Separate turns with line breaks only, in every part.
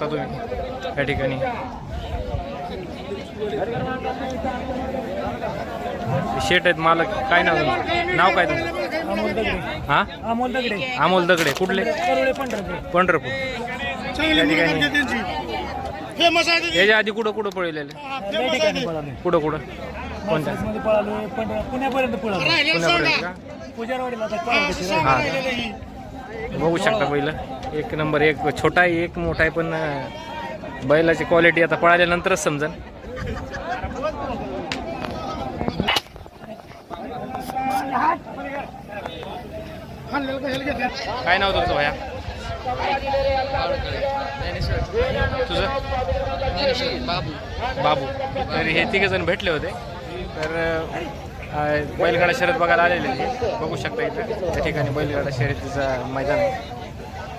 शकता तुम्ही या ठिकाणी? शेट आहेत मालक. काय नाव तुमचं? नाव काय तुमचं?
अमोल दगडे.
हां?
अमोल दगडे.
अमोल दगडे. कुठले?
पंढरपूर.
ठिकाणी.
ते.
याच्या आधी कुठं कुठं पळलेले?
हा,
कुठं कुठं? कोणत्या?
मध्ये पळालो. पण पुण्यापर्यंत
पुण्यापर्यंत. का. बघू शकता पहिलं. एक नंबर एक छोटा आहे एक मोठा आहे पण बैलाची क्वालिटी आता पळाल्यानंतरच समजन. काय नाव तुमचं भया? तुझं? बाबू. तर हे तिघ जण भेटले होते. तर बैलगाडा शर्यत बघायला आलेले बघू शकता इथं. त्या ठिकाणी बैलगाडा शर्यतीचा मैदान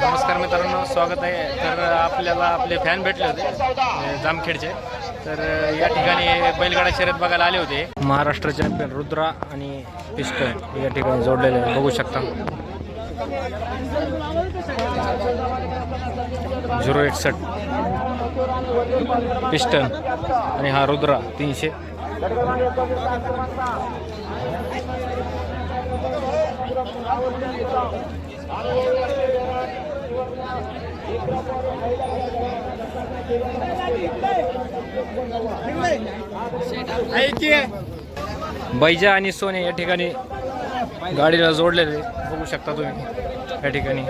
नमस्कार मित्रांनो स्वागत आहे. तर आपल्याला आपले फॅन भेटले होते जामखेडचे. तर या ठिकाणी बैलगाडा शर्यत बघायला आले होते. महाराष्ट्र चॅम्पियन रुद्रा आणि पिस्टन या ठिकाणी जोडलेले बघू शकता. झिरो एकसठ पिस्टन आणि हा रुद्रा तीनशे. बैजा आणि सोने या ठिकाणी गाडीला जोडलेले बघू शकता तुम्ही. या ठिकाणी.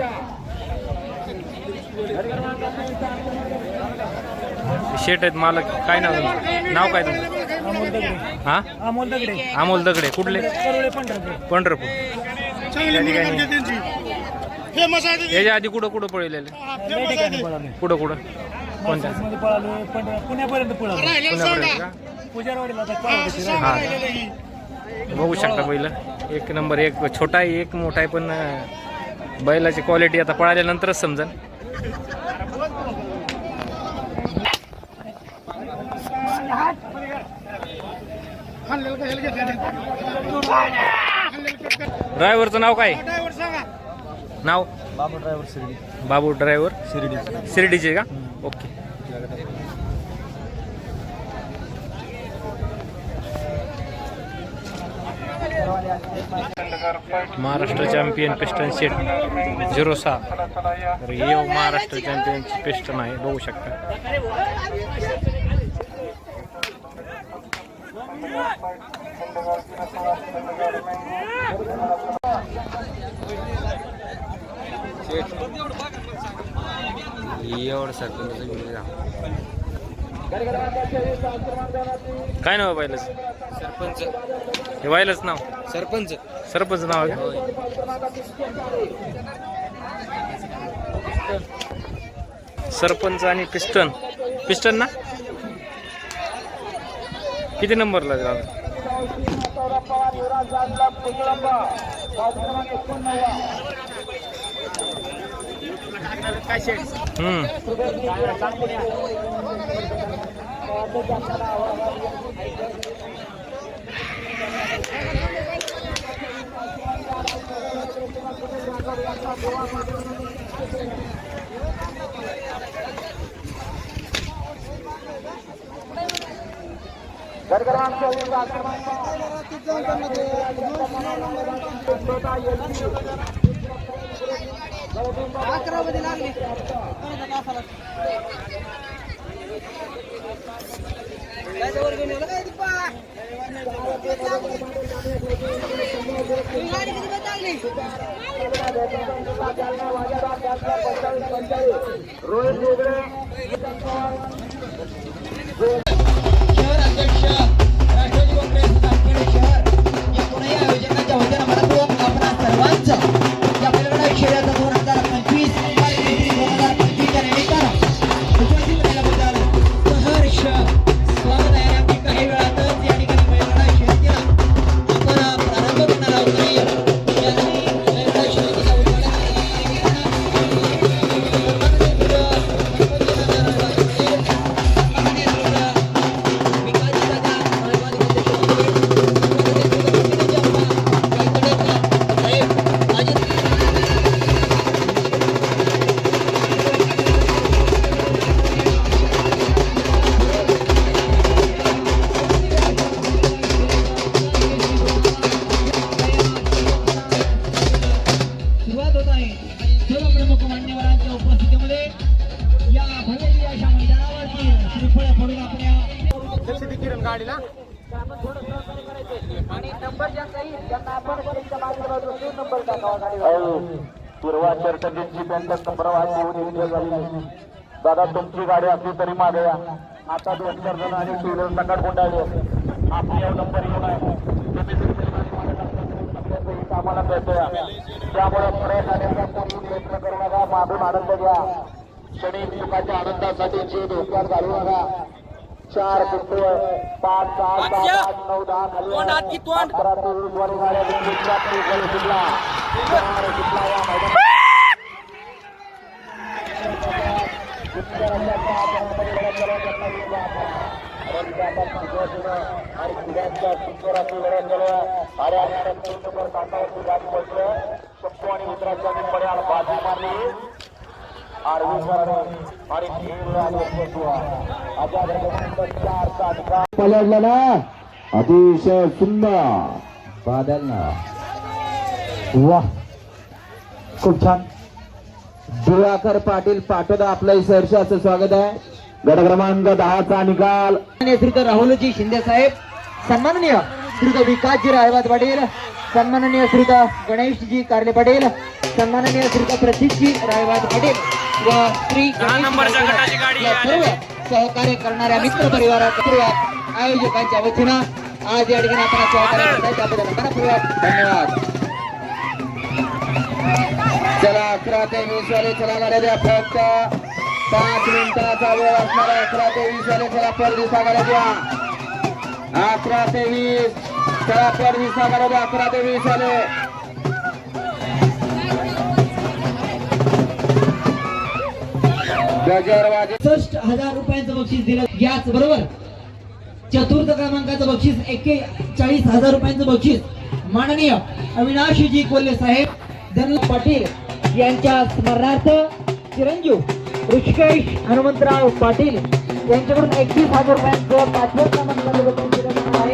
शेट आहेत मालक. काय नाव तुमचं नाव काय तुमचं? हा?
अमोल दगडे.
अमोल दगडे. कुठले?
पंढरपूर.
याच्या आधी कुठं कुठं पळलेले कुठं कुठं? कोणत्या?
पुण्यापर्यंत
पुण्यापर्यंत. बघू शकता पहिलं. एक नंबर एक छोटा आहे एक मोठा आहे पण बैलाची क्वालिटी आता पळाल्यानंतरच समजन
खाल्लेलं का ह्याला घेतलं ते? खाल्लेलं का- का-
ड्रायव्हरचं नाव काय?
ड्रायव्हर सांगा.
नाव?
बाबू ड्रायव्हर शिर्डी.
बाबू ड्रायव्हर
शिर्डी.
शिर्डीचे का? Okay. Maharashtra champion piston set zero सहा तर हे महाराष्ट्र चॅम्पियनची पिस्टन आहे. बघू शकता.
एवढं सरपंच
काय नाव बैलाच
सरपंच.
हे बैलाच नाव?
सरपंच.
सरपंच नाव? सरपंच आणि पिस्टन. पिस्टन ना? किती नंबर नंबरला दादा? हम्म.
अकरा मध्ये लागली त्याच्यावर घेऊन येऊ काय गाडी किती
लागली
रोहित चर्चगेटची बँक नंबरवारी येऊन येऊन झाली दादा तुमची गाडी असली तरी मागे या. आता दोन चार जण आणि टू व्हीलर सकाळ कोंडाळली आपली नंबर येऊन आहे हित आम्हाला कळतोय त्यामुळे पुढे जाण्याचा कोणी प्रयत्न करू नका. मागून आनंद घ्या. क्षणी सुखाच्या आनंदासाठी जीव धोक्यात घालू नका. चार कुटुंब पाच सहा सात आठ नऊ दहा खाली अकरा ते वीस वाली गाड्या विद्युतच्या पुढे सुटला चार सुटला या मैदानात पलटला ना. अतिशय सुंदर. बादल ना. वाह. खूप छान. दिवाकर पाटील पाटोदा आपलं सहर्षाचं स्वागत आहे. गट क्रमांक दहाचा निकाल.
श्रीत राहुलजी शिंदे साहेब. सन्माननीय श्रीत विकासजी रायवाद पाटील. सन्माननीय श्रीत गणेशजी कारले पाटील. सन्माननीय श्रीत प्रतीकजी रायवाद पाटील. व श्री सर्व सहकार्य करणाऱ्या मित्र परिवारात आयोजकांच्या वतीनं. आज या ठिकाणी आपण सहकार्य त्याबद्दल धन्यवाद.
अकरा ते वीस वाले चला द्या फक्त. पाच मिनिटाचा वेळ असणार अकरा ते वीस वाले चला पर दिवसा गाड्या द्या. अकरा ते वीस. चला पर दिवसा गाड्या द्या. अकरा ते वीस वाले. गजरवाजे
सष्ट हजार रुपयांचं बक्षीस दिलं. याच बरोबर चतुर्थ क्रमांकाचं बक्षीस एक्केचाळीस हजार रुपयांचं बक्षीस. माननीय अविनाशजी कोल्हे साहेब धन पाटील यांच्या स्मरणार्थ चिरंजीव ऋषिकेश हनुमंतराव पाटील यांच्याकडून एकवीस हजार रुपयांचं पाचव्या क्रमांकाचं बक्षीस दिलं आहे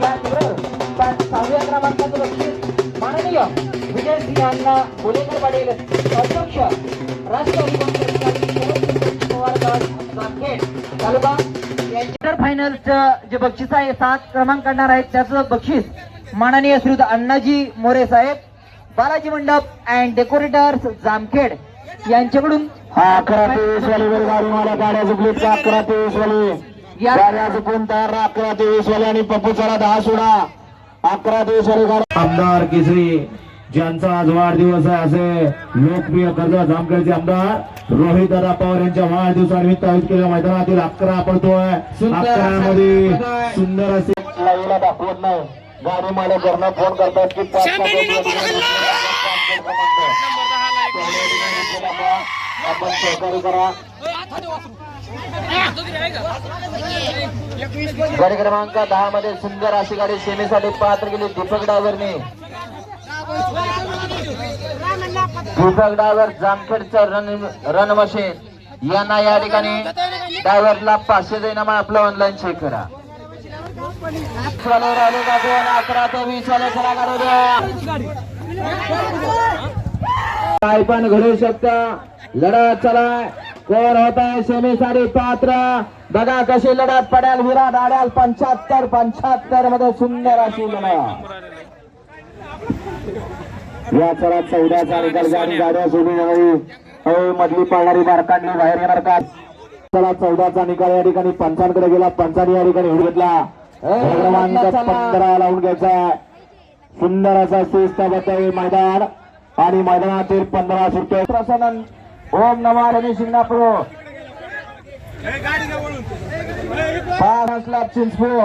त्याचबरोबर सहाव्या क्रमांकाचं बक्षीस माननीय विजयसिंह अण्णा बोलेकर पाटील अध्यक्ष राष्ट्रवादी काँग्रेस जामखेड तालुका. यांच्या फायनलचं जे बक्षीस आहे सात क्रमांक काढणार आहेत त्याचं बक्षीस माननीय श्रीयुत अण्णाजी मोरे साहेब बालाजी मंडप अँड डेकोरेटर्स जामखेड यांच्याकडून
अकरा ते वीस वाली गाडी मला गाड्या चुकलीत का? अकरा ते वीस वाली गाड्या चुकून तयार अकरा ते वीस वाली आणि पप्पू चला दहा सोडा. अकरा ते वीस वाली गाडी आमदार केसरी ज्यांचा आज वाढदिवस आहे असे लोकप्रिय कर्जत जामखेडचे आमदार रोहित दादा पवार यांच्या वाढदिवसानिमित्त आयोजित केलेल्या मैदानातील अकरा पडतोय अकरामध्ये
पडतोय.
सुंदर असे लाईव्हला दाखवत नाही. गाडी मालक घरनं फोन करतात की आपण सहकार्य करा. गाडी क्रमांक दहा मध्ये सुंदर अशी गाडी सेमीसाठी पात्र केली. दीपक डायव्हरने दीपक डायव्हर जामखेडचं रन रन मशीन. यांना या ठिकाणी डायव्हरला पाचशे देईना आपलं ऑनलाईन चेक करा. काय पण घडू शकत. लढत चला कोण होत आहे सेमीसाठी पात्र? बघा कशी लढत पडेल. विराट आड्याल पंच्याहत्तर पंच्याहत्तरमध्ये सुंदर अशी लढत. या चला चौदाचा निकाल आणि गाड्या सोडून जावी मधली पळणारी मार बाहेर येणार का? चला चौदाचा निकाल या ठिकाणी. पंचांकडे गेला. पंचाने या ठिकाणी घेतला. पंधरा लावून घ्यायचा. सुंदर असा हे मैदान आणि मैदानातील पंधरा सुट्टे. प्रसन्न. ओम नमः रमेश शिंगणापूर. चिंचपूर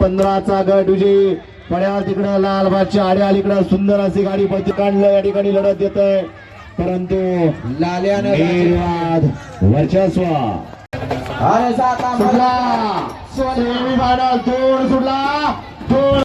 पंधराचा गट उजी पड्याल तिकडं लालबादच्या आड्या अलीकडं सुंदर अशी गाडी पती काढलं. या ठिकाणी लढत येत आहे परंतु लाल्यानं निर्वाद वर्चस्व. सुटला. सेमीफायनल दोन सुटला. दोन